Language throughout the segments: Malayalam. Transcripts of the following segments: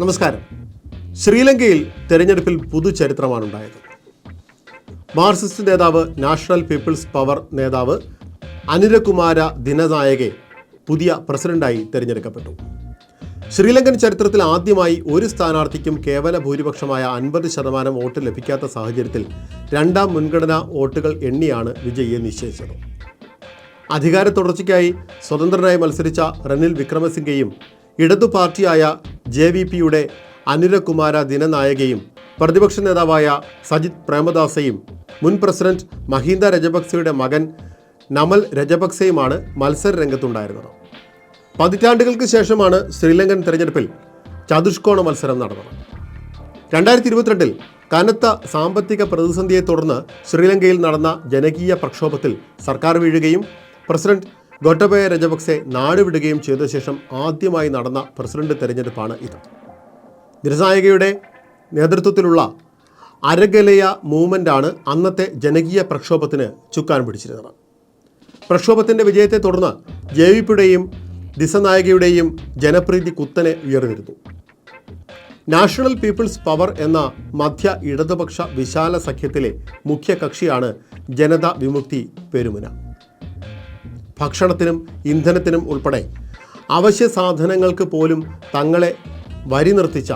നമസ്കാരം. ശ്രീലങ്കയിൽ തെരഞ്ഞെടുപ്പിൽ പുതുചരിത്രമാണ് ഉണ്ടായത് മാർസിസ്റ്റ് നേതാവ് നാഷണൽ പീപ്പിൾസ് പവർ നേതാവ് അനിരകുമാര ദിനനായകെ പുതിയ പ്രസിഡന്റായി തിരഞ്ഞെടുക്കപ്പെട്ടു. ശ്രീലങ്കൻ ചരിത്രത്തിൽ ആദ്യമായി ഒരു സ്ഥാനാർത്ഥിക്കും കേവല ഭൂരിപക്ഷമായ അൻപത് ശതമാനം വോട്ട് ലഭിക്കാത്ത സാഹചര്യത്തിൽ രണ്ടാം മുൻഗണനാ വോട്ടുകൾ എണ്ണിയാണ് വിജയിയെ നിശ്ചയിച്ചത്. അധികാര തുടർച്ചയ്ക്കായി സ്വതന്ത്രനായി മത്സരിച്ച റനിൽ വിക്രമസിംഗയും ഇടതു പാർട്ടിയായ ജെ വി പിയുടെ അനുരകുമാര ദിനനായകയും പ്രതിപക്ഷ നേതാവായ സജിത് പ്രേമദാസയും മുൻ പ്രസിഡന്റ് മഹീന്ദ രജപക്സെയുടെ മകൻ നമൽ രജപക്സെയുമാണ് മത്സര രംഗത്തുണ്ടായിരുന്നത്. പതിറ്റാണ്ടുകൾക്ക് ശേഷമാണ് ശ്രീലങ്കൻ തെരഞ്ഞെടുപ്പിൽ ചതുഷ്കോണ മത്സരം നടന്നത്. രണ്ടായിരത്തി ഇരുപത്തിരണ്ടിൽ കനത്ത സാമ്പത്തിക പ്രതിസന്ധിയെ തുടർന്ന് ശ്രീലങ്കയിൽ നടന്ന ജനകീയ പ്രക്ഷോഭത്തിൽ സർക്കാർ വീഴുകയും പ്രസിഡന്റ് ഗോട്ടബയ രജപക്സെ നാടുവിടുകയും ചെയ്ത ശേഷം ആദ്യമായി നടന്ന പ്രസിഡന്റ് തെരഞ്ഞെടുപ്പാണ് ഇത്. നിരസായകയുടെ നേതൃത്വത്തിലുള്ള അരഗലയ മൂവ്മെന്റാണ് അന്നത്തെ ജനകീയ പ്രക്ഷോഭത്തിന് ചുക്കാൻ പിടിച്ചിരുന്നത്. പ്രക്ഷോഭത്തിന്റെ വിജയത്തെ തുടർന്ന് ജെ വി പിയുടെയും ദിസനായികയുടെയും ജനപ്രീതി കുത്തനെ ഉയർന്നിരുന്നു. നാഷണൽ പീപ്പിൾസ് പവർ എന്ന മധ്യ ഇടതുപക്ഷ വിശാല സഖ്യത്തിലെ മുഖ്യ കക്ഷിയാണ് ജനതാ വിമുക്തി പെരുമുന. ഭക്ഷണത്തിനും ഇന്ധനത്തിനും ഉൾപ്പെടെ അവശ്യ സാധനങ്ങൾക്ക് പോലും തങ്ങളെ വരി നിർത്തിച്ച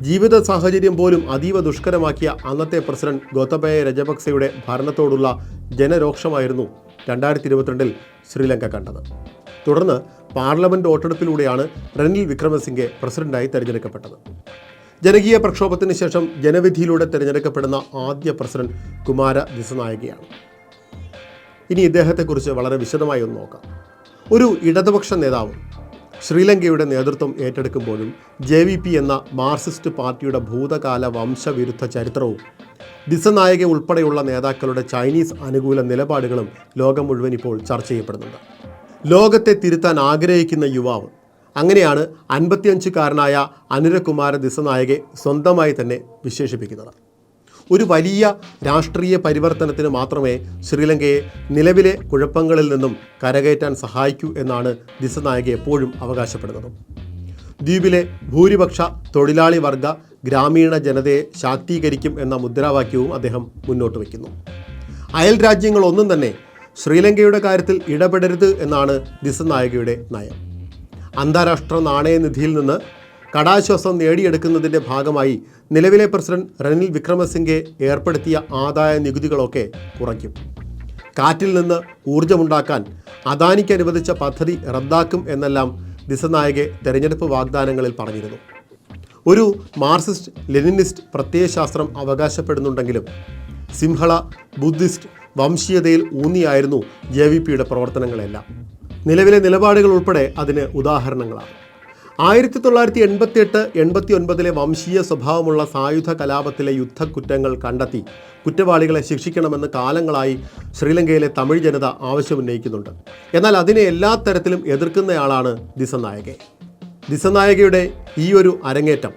ജീവിത സാഹചര്യം പോലും അതീവ ദുഷ്കരമാക്കിയ അന്നത്തെ പ്രസിഡന്റ് ഗോതബയ രജപക്സെയുടെ ഭരണത്തോടുള്ള ജനരോക്ഷമായിരുന്നു രണ്ടായിരത്തി ഇരുപത്തിരണ്ടിൽ ശ്രീലങ്ക കണ്ടത്. തുടർന്ന് പാർലമെന്റ് വോട്ടെടുപ്പിലൂടെയാണ് റനിൽ വിക്രമസിംഗെ പ്രസിഡന്റായി തെരഞ്ഞെടുക്കപ്പെട്ടത്. ജനകീയ പ്രക്ഷോഭത്തിന് ശേഷം ജനവിധിയിലൂടെ തിരഞ്ഞെടുക്കപ്പെടുന്ന ആദ്യ പ്രസിഡന്റ് കുമാര ദിസനായകയാണ്. ഇനി ഇദ്ദേഹത്തെക്കുറിച്ച് വളരെ വിശദമായി ഒന്ന് നോക്കാം. ഒരു ഇടതുപക്ഷ നേതാവ് ശ്രീലങ്കയുടെ നേതൃത്വം ഏറ്റെടുക്കുമ്പോഴും ജെ വി പി എന്ന മാർക്സിസ്റ്റ് പാർട്ടിയുടെ ഭൂതകാല വംശവിരുദ്ധ ചരിത്രവും ദിസനായക ഉൾപ്പെടെയുള്ള നേതാക്കളുടെ ചൈനീസ് അനുകൂല നിലപാടുകളും ലോകം മുഴുവൻ ഇപ്പോൾ ചർച്ച ചെയ്യപ്പെടുന്നുണ്ട്. ലോകത്തെ തിരുത്താൻ ആഗ്രഹിക്കുന്ന യുവാവ് അങ്ങനെയാണ് അൻപത്തിയഞ്ചുകാരനായ അനുരകുമാര ദിസനായകെ സ്വന്തമായി തന്നെ വിശേഷിപ്പിക്കുന്നത്. ഒരു വലിയ രാഷ്ട്രീയ പരിവർത്തനത്തിന് മാത്രമേ ശ്രീലങ്കയെ നിലവിലെ കുഴപ്പങ്ങളിൽ നിന്നും കരകയറ്റാൻ സഹായിക്കൂ എന്നാണ് ദിസനായക എപ്പോഴും അവകാശപ്പെടുന്നത്. ദ്വീപിലെ ഭൂരിപക്ഷ തൊഴിലാളി വർഗ ഗ്രാമീണ ജനതയെ ശാക്തീകരിക്കും എന്ന മുദ്രാവാക്യവും അദ്ദേഹം മുന്നോട്ട് വയ്ക്കുന്നു. അയൽ രാജ്യങ്ങളൊന്നും തന്നെ ശ്രീലങ്കയുടെ കാര്യത്തിൽ ഇടപെടരുത് എന്നാണ് ദിസനായകയുടെ നയം. അന്താരാഷ്ട്ര നാണയനിധിയിൽ നിന്ന് കടാശ്വാസം നേടിയെടുക്കുന്നതിന്റെ ഭാഗമായി നിലവിലെ പ്രസിഡന്റ് റനിൽ വിക്രമസിംഗെ ഏർപ്പെടുത്തിയ ആദായ നികുതികളൊക്കെ കുറയ്ക്കും. കാറ്റിൽ നിന്ന് ഊർജമുണ്ടാക്കാൻ അദാനിക്ക് അനുവദിച്ച പദ്ധതി റദ്ദാക്കും എന്നെല്ലാം ദിസനായകെ തെരഞ്ഞെടുപ്പ് വാഗ്ദാനങ്ങളിൽ പറഞ്ഞിരുന്നു. ഒരു മാർസിസ്റ്റ് ലെനിനിസ്റ്റ് പ്രത്യയശാസ്ത്രം അവകാശപ്പെടുന്നുണ്ടെങ്കിലും സിംഹള ബുദ്ധിസ്റ്റ് വംശീയതയിൽ ഊന്നിയായിരുന്നു ജെ വി പിയുടെ പ്രവർത്തനങ്ങളെല്ലാം. നിലവിലെ നിലപാടുകൾ ഉൾപ്പെടെ അതിന് ഉദാഹരണങ്ങളാണ്. ആയിരത്തി തൊള്ളായിരത്തി എൺപത്തി എട്ട് എൺപത്തി ഒൻപതിലെ വംശീയ സ്വഭാവമുള്ള സായുധ കലാപത്തിലെ യുദ്ധക്കുറ്റങ്ങൾ കണ്ടെത്തി കുറ്റവാളികളെ ശിക്ഷിക്കണമെന്ന് കാലങ്ങളായി ശ്രീലങ്കയിലെ തമിഴ് ജനത ആവശ്യമുന്നയിക്കുന്നുണ്ട്. എന്നാൽ അതിനെ എല്ലാ തരത്തിലും എതിർക്കുന്നയാളാണ് ദിസനായകെ ദിസനായകയുടെ ഈ ഒരു അരങ്ങേറ്റം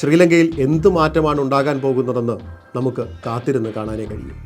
ശ്രീലങ്കയിൽ എന്ത് മാറ്റമാണ് ഉണ്ടാകാൻ പോകുന്നതെന്ന് നമുക്ക് കാത്തിരുന്ന് കാണാനേ കഴിയും.